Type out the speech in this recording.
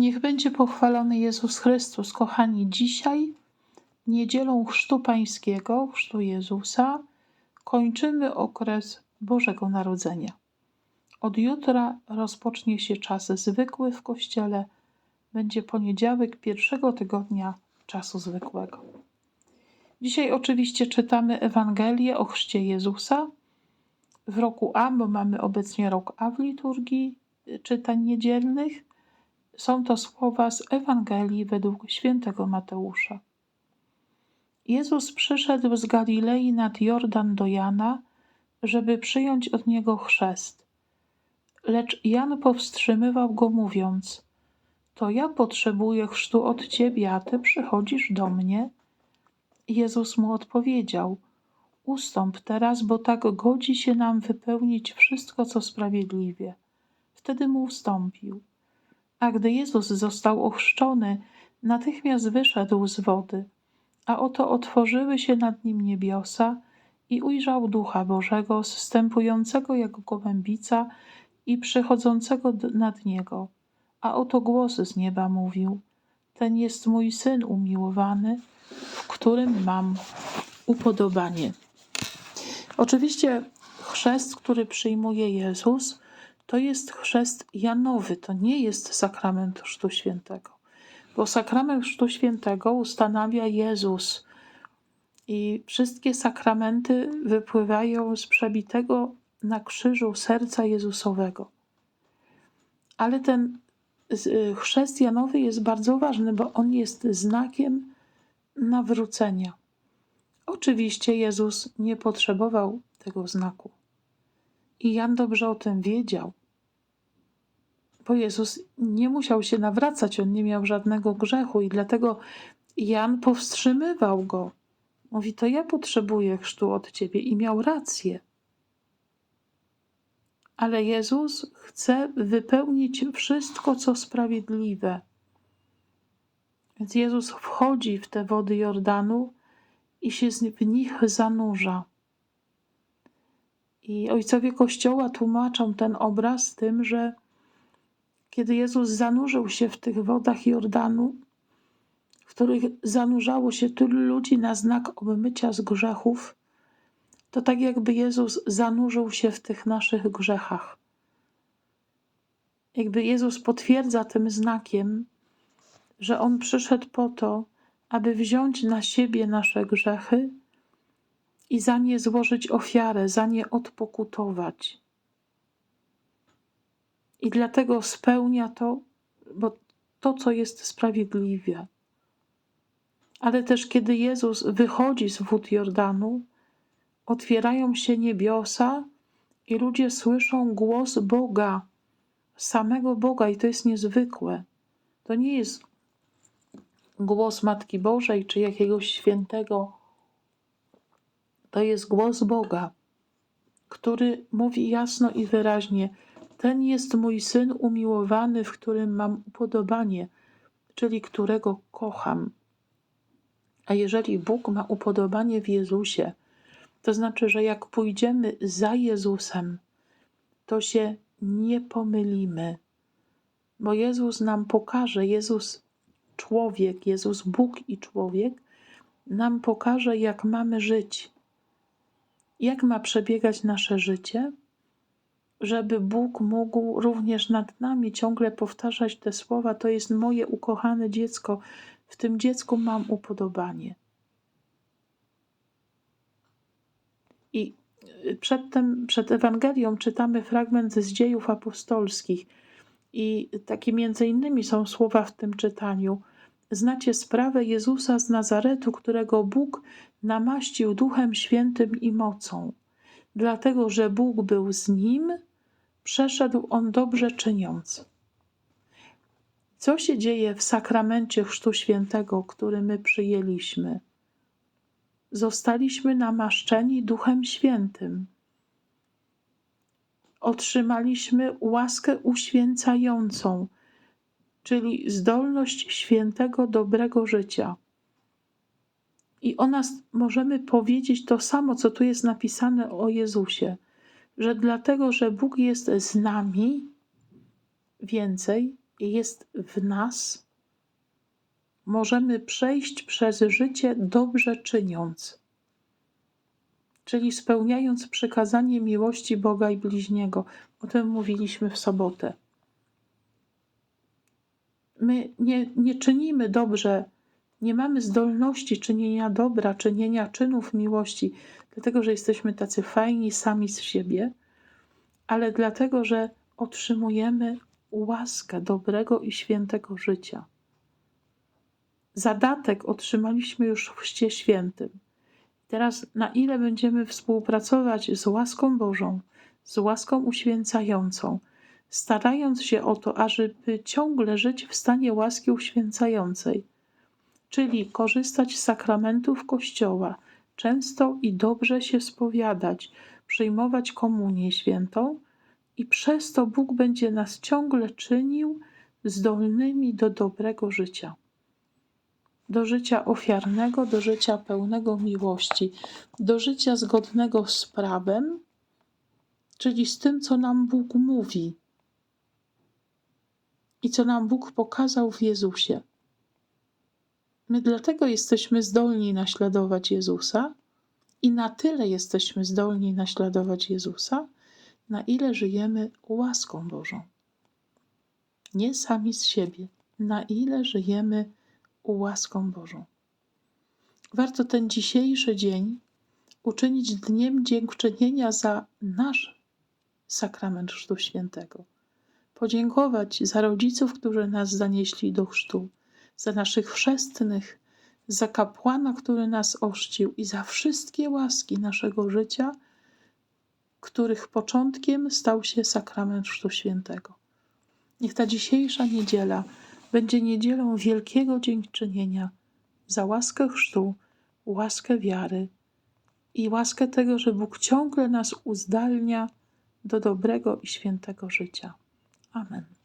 Niech będzie pochwalony Jezus Chrystus, kochani. Dzisiaj, niedzielą Chrztu Pańskiego, Chrztu Jezusa, kończymy okres Bożego Narodzenia. Od jutra rozpocznie się czas zwykły w Kościele. Będzie poniedziałek pierwszego tygodnia czasu zwykłego. Dzisiaj oczywiście czytamy Ewangelię o chrzcie Jezusa w roku A, bo mamy obecnie rok A w liturgii czytań niedzielnych. Są to słowa z Ewangelii według świętego Mateusza. Jezus przyszedł z Galilei nad Jordan do Jana, żeby przyjąć od niego chrzest. Lecz Jan powstrzymywał go, mówiąc: To ja potrzebuję chrztu od ciebie, a ty przychodzisz do mnie. Jezus mu odpowiedział: Ustąp teraz, bo tak godzi się nam wypełnić wszystko, co sprawiedliwie. Wtedy mu ustąpił. A gdy Jezus został ochrzczony, natychmiast wyszedł z wody, a oto otworzyły się nad nim niebiosa i ujrzał Ducha Bożego, zstępującego jak gołębica i przychodzącego nad niego. A oto głos z nieba mówił: Ten jest mój syn umiłowany, w którym mam upodobanie. Oczywiście chrzest, który przyjmuje Jezus, to jest chrzest Janowy, to nie jest sakrament Chrztu Świętego. Bo sakrament Chrztu Świętego ustanawia Jezus i wszystkie sakramenty wypływają z przebitego na krzyżu serca Jezusowego. Ale ten chrzest Janowy jest bardzo ważny, bo on jest znakiem nawrócenia. Oczywiście Jezus nie potrzebował tego znaku. I Jan dobrze o tym wiedział bo Jezus nie musiał się nawracać, on nie miał żadnego grzechu i dlatego Jan powstrzymywał go. Mówi: To ja potrzebuję chrztu od ciebie i miał rację. Ale Jezus chce wypełnić wszystko, co sprawiedliwe. Więc Jezus wchodzi w te wody Jordanu i się w nich zanurza. I ojcowie Kościoła tłumaczą ten obraz tym, że kiedy Jezus zanurzył się w tych wodach Jordanu, w których zanurzało się tylu ludzi na znak obmycia z grzechów, to tak jakby Jezus zanurzył się w tych naszych grzechach. Jakby Jezus potwierdza tym znakiem, że On przyszedł po to, aby wziąć na siebie nasze grzechy i za nie złożyć ofiarę, za nie odpokutować. I dlatego spełnia to, bo to, co jest sprawiedliwe. Ale też kiedy Jezus wychodzi z wód Jordanu, otwierają się niebiosa i ludzie słyszą głos Boga, samego Boga, i to jest niezwykłe. To nie jest głos Matki Bożej czy jakiegoś świętego. To jest głos Boga, który mówi jasno i wyraźnie: ten jest mój syn umiłowany, w którym mam upodobanie, czyli którego kocham. A jeżeli Bóg ma upodobanie w Jezusie, to znaczy, że jak pójdziemy za Jezusem, to się nie pomylimy, bo Jezus nam pokaże, Jezus człowiek, Jezus Bóg i człowiek, nam pokaże, jak mamy żyć, jak ma przebiegać nasze życie żeby Bóg mógł również nad nami ciągle powtarzać te słowa: To jest moje ukochane dziecko, w tym dziecku mam upodobanie. I y, przedtem, przed Ewangelią czytamy fragment z dziejów apostolskich. I takie między innymi są słowa w tym czytaniu. Znacie sprawę Jezusa z Nazaretu, którego Bóg namaścił Duchem Świętym i mocą, dlatego że Bóg był z nim przeszedł on dobrze czyniąc. Co się dzieje w sakramencie Chrztu Świętego, który my przyjęliśmy? Zostaliśmy namaszczeni Duchem Świętym. Otrzymaliśmy łaskę uświęcającą, czyli zdolność świętego, dobrego życia. I o nas możemy powiedzieć to samo, co tu jest napisane o Jezusie – że dlatego, że Bóg jest z nami, więcej, jest w nas, możemy przejść przez życie dobrze czyniąc, czyli spełniając przykazanie miłości Boga i bliźniego. O tym mówiliśmy w sobotę. My nie, nie czynimy dobrze, nie mamy zdolności czynienia dobra, czynienia czynów miłości, dlatego że jesteśmy tacy fajni sami z siebie, ale dlatego, że otrzymujemy łaskę dobrego i świętego życia. Zadatek otrzymaliśmy już w Chrzcie Świętym. Teraz, na ile będziemy współpracować z łaską Bożą, z łaską uświęcającą, starając się o to, ażeby ciągle żyć w stanie łaski uświęcającej, czyli korzystać z sakramentów Kościoła, często i dobrze się spowiadać, przyjmować komunię świętą, i przez to Bóg będzie nas ciągle czynił zdolnymi do dobrego życia. Do życia ofiarnego, do życia pełnego miłości, do życia zgodnego z prawem, czyli z tym, co nam Bóg mówi i co nam Bóg pokazał w Jezusie. My dlatego jesteśmy zdolni naśladować Jezusa i na tyle jesteśmy zdolni naśladować Jezusa, na ile żyjemy łaską Bożą. Nie sami z siebie, na ile żyjemy łaską Bożą. Warto ten dzisiejszy dzień uczynić dniem dziękczynienia za nasz sakrament Chrztu Świętego. Podziękować za rodziców, którzy nas zanieśli do chrztu, za naszych chrzestnych, za kapłana, który nas ochrzcił i za wszystkie łaski naszego życia, których początkiem stał się sakrament Chrztu Świętego. Niech ta dzisiejsza niedziela będzie niedzielą wielkiego dziękczynienia za łaskę chrztu, łaskę wiary i łaskę tego, że Bóg ciągle nas uzdalnia do dobrego i świętego życia. Amen.